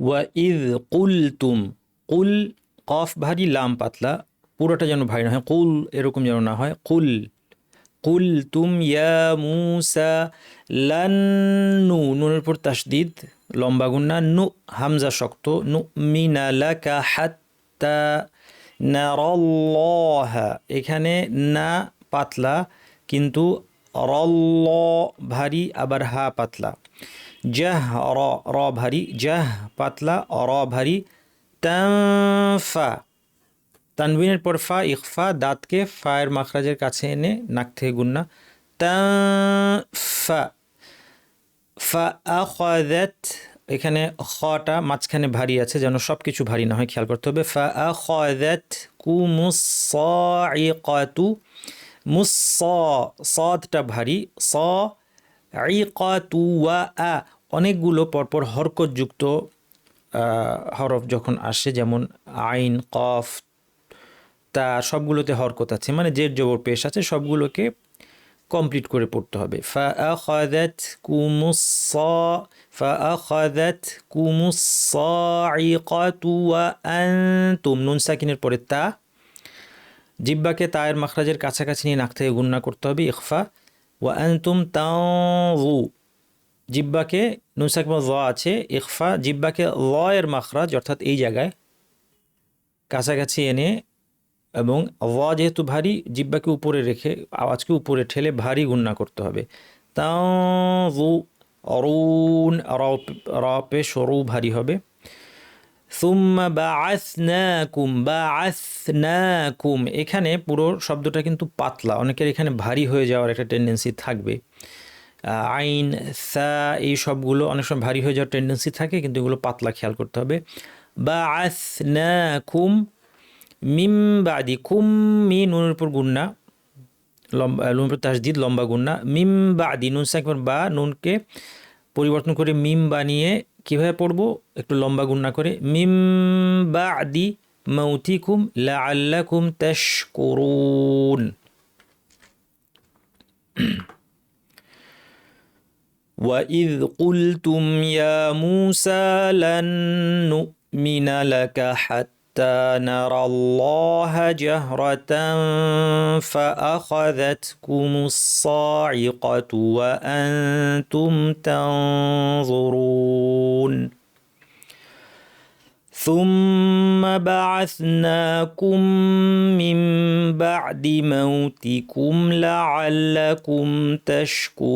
ওয়া ইদ কুল তুম কুল, কফ, ভারী, লাম, পাতলা, পুরোটা যেন ভারী না হয়, কুল এরকম যেন না হয়, কুল। কুল তুম ইয়া মুসা লান্নু নুনের উপর তাসদিদ লম্বা গুন্না নু, হামজা শক্ত, নু, মিনা লাকা হাত্তা এখানে না পাতলা, কিন্তু রল্ল, ভারী, আবার হা পাতলা। জাহ র র ভারী জাহ পাতলা র ভারী তানফা তানবিনের পর ফা ইকফা দাঁতকে ফায়ের মাখরাজের কাছে এনে নাক থেকে গুন্না তানফা ফা এখানে খটা মাঝখানে ভারী আছে যেন সব কিছু ভারী না হয় খেয়াল করতে হবে ফা আখাযাত কুমুসাইকাতু মুস সদটা ভারী স ইকাতু ওয়া আ অনেকগুলো পরপর হরকতযুক্ত হরফ যখন আসে, যেমন আইন, কফ, তা সবগুলোতে হরকত আছে। মানে জের জবর পেশ আছে, সবগুলোকে কমপ্লিট করে পড়তে হবে। ফা ওয়া সাকিনের পরে তা জিব্বাকে তায়ের মাখরাজের কাছাকাছি নিয়ে নাক থেকে গুন্না করতে হবে ইখফা ওয়া আনতুম তাউ জিব্বাকে নুন সাকিন ল আছে ইকফা জিব্বাকে ল এর মাখরাজ, অর্থাৎ এই জায়গায় কাছাকাছি এনে এবং ল যেহেতু ভারী, জিব্বাকে উপরে রেখে, আওয়াজকে উপরে ঠেলে ভারী গুন্না করতে হবে। তাউ রুন র পেশ রু ভারী হবে। সুম্মা বাআসনাকুম বাআসনাকুম। এখানে পুরো শব্দটা কিন্তু পাতলা, অনেকের এখানে ভারী হয়ে যাওয়ার একটা টেন্ডেন্সি থাকবে। আইন, সা এই সবগুলো অনেক সময় ভারী হয়ে যাওয়ার টেন্ডেন্সি থাকে, কিন্তু এগুলো পাতলা খেয়াল করতে হবে। বাআসনাকুম মিম বাদি কুম মি নুনের উপর গুন্না, লম্বা নুনের উপর তাসদিদ, লম্বা গুন্না, মিম বা আদি নুন সাকির বা, নুনকে পরিবর্তন করে মিম বানিয়ে কীভাবে পড়ব? একটু লম্বা গুন্না করে, মিম বাদি মৌতিকুম লাআল্লাকুম তাশকুরুন। وإذ قلتم يا موسى لن نؤمن لك حتى نرى الله جهرة فأخذتكم الصاعقة وأنتم تنظرون ثم بعثناكم من بعد موتكم لعلكم تشكرون